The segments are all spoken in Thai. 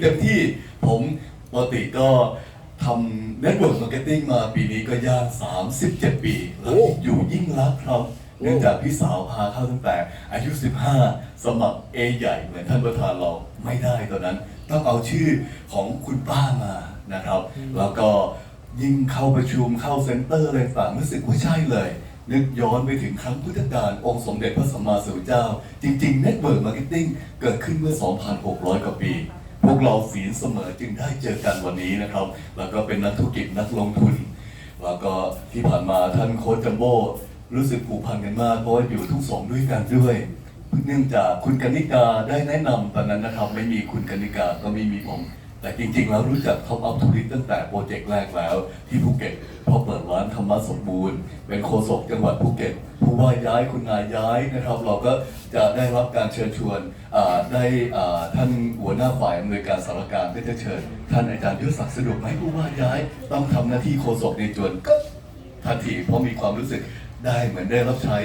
เต็มที่ผมปกติก็ทำเน็ตเวิร์กมาร์เก็ตติ้งมาปีนี้ก็ย่าง 37 ปีแล้วอยู่ยิ่งรักครับ เนื่องจากพี่สาวพาเข้าตั้งแต่ อายุ 15 สมัคร A ใหญ่เหมือนท่านประธานเราไม่ได้ตอนนั้น ต้องเอาชื่อของคุณป้ามานะครับ แล้วก็ยิ่งเข้าประชุมเข้าเซ็นเตอร์อะไรต่างรู้สึกว่าใช่เลย นึกย้อนไปถึงครั้งพุทธกาลองค์สมเด็จพระสัมมาสัมพุทธเจ้า จริงๆ Network Marketing เกิดขึ้นเมื่อ 2,600 กว่าปีพ วกเราศีลเสมอจึงได้เจอกันวันนี้นะครับ แล้วก็เป็นนักธุรกิจนักลงทุน แล้วก็ที่ผ่านมาท่านโค้ชจัมโบ้รู้สึกผูกพันกันมากเพราะอยู่ทุกสองด้วยกันด้วย เนื่องจากคุณกนิกาได้แนะนำตอนนั้นนะครับ ไม่มีคุณกนิกาก็ไม่มีผม แต่จริงๆ แล้วรู้จักท็อปอัพทูริสตั้งแต่โปรเจกต์แรกแล้ว ที่ภูเก็ตเพราะเปิดร้านธรรมะสมบูรณ์ เป็นโฆษกจังหวัดภูเก็ตผู้ว่าย้ายคุณนายย้ายนะครับ เราก็จะได้รับการเชิญชวนได้ท่านหัวหน้าฝ่ายอำนวยการสารการก็จะเชิญ ท่านอาจารย์ยศศักดิ์สะดวกไหมผู้ว่าย้าย ต้องทำหน้าที่โฆษกในจวนก็ทันทีเพราะมีความรู้สึกได้เหมือนได้รับใช้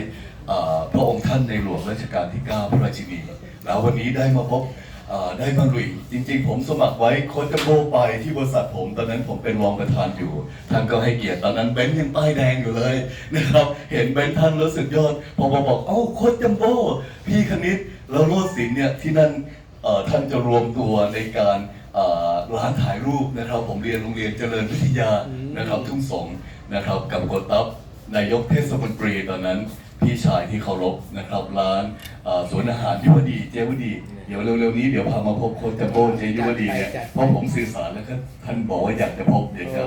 พระองค์ท่านในหลวงรัชกาลที่ 9 พระราชินีแล้ววันนี้ได้มาพบ ได้มาลุยจริงๆ ผมสมัครไว้โค้ชจัมโบไปที่บริษัทผม ตอนนั้นผมเป็นรองประธานอยู่ ท่านก็ให้เกียรติตอนนั้นเบนซ์ยังป้ายแดงอยู่เลยนะครับเห็นเบนซ์ท่านรู้สึกยอดพอมาบอกเอ้าโค้ชจัมโบ้พี่คณิตแล้วโรดสินเนี่ยที่นั่นท่านจะรวมตัวในการร้านถ่ายรูปนะครับ ผมเรียนโรงเรียนเจริญวิทยานะครับทุ่งสงนะครับกับกดตับนายกเทศมนตรีตอนนั้น พี่ชายที่เคารพนะครับร้านเอ่อสวนอาหารยุวดีเจวดีเดี๋ยวเร็วๆนี้เดี๋ยวพามาพบโค้ชจัมโบ้เจยุวดีเนี่ยเพราะผมสื่อสารแล้วก็ท่านบอกว่าอยากจะพบเดี๋ยวจะ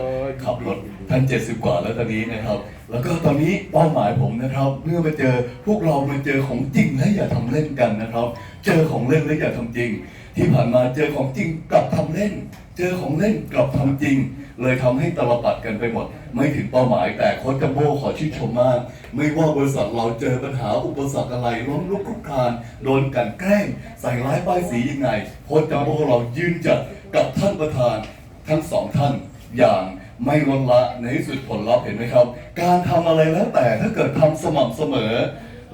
ขับรถท่าน 70 กว่าแล้วตอนนี้นะครับ แล้วก็ตอนนี้เป้าหมายผมนะครับเมื่อมาเจอพวกเรามาเจอของจริงและอย่าทำเล่นกันนะครับ เจอของเล่นและอย่าทำจริง ที่ผ่านมาเจอของจริงกลับทำเล่น เจอของเล่นกลับทำจริง เลยทำให้ตลปัดกันไปหมด ไม่ถึงเป้าหมายแต่โค้ชจัมโบ้ขอชื่นชมมาก ไม่ว่าบริษัทเราเจอปัญหาอุปสรรคอะไรล้มลุกคลุกคลานโดนกันแกล้ง ใส่ร้ายป้ายสียังไงโค้ชจัมโบ้เรายืนจัดกับท่านประธานทั้งสองท่านอย่างไม่ลดละในที่สุดผลลัพธ์เห็นไหมครับ การทำอะไรแล้วแต่ถ้าเกิดทำสม่ำเสมอ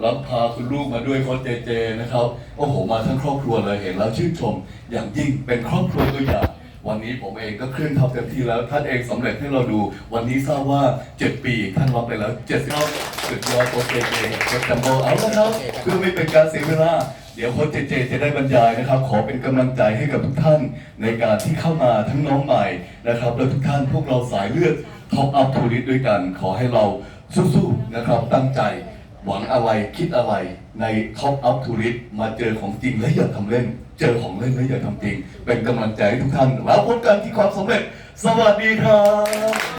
แล้วพาคุณลูกมาด้วยโค้ชเจเจนะครับ โอ้โห มาทั้งครอบครัวเลยเห็นแล้วชื่นชม อย่างยิ่งเป็นครอบครัวตัวอย่าง วันนี้ผมเองก็เคลื่อนทับเต็มที่แล้ว ท่านเองสำเร็จให้เราดู วันนี้ทราบว่า 7 ปีท่านรับไปแล้ว70รอบสุดยอดโค้ชเจเจโค้ชจัมโบเอาละครับเพื่อไม่เป็นการเสียเวลาเดี๋ยวโค้ชเจเจจะได้บรรยายนะครับ ขอเป็นกำลังใจให้กับทุกท่านในการที่เข้ามาทั้งน้องใหม่นะครับและทุกท่านพวกเราสายเลือดท็อปอัพทูริสด้วยกัน ขอให้เราสู้ๆนะครับตั้งใจ หวังอะไรคิดอะไรในท็อปอัพทูริสมาเจอของจริงและอย่าทำเล่น เจอของเล่นและอย่าทำจริง เป็นกำลังใจให้ทุกท่านแล้วพบกันที่ความสำเร็จ สวัสดีครับ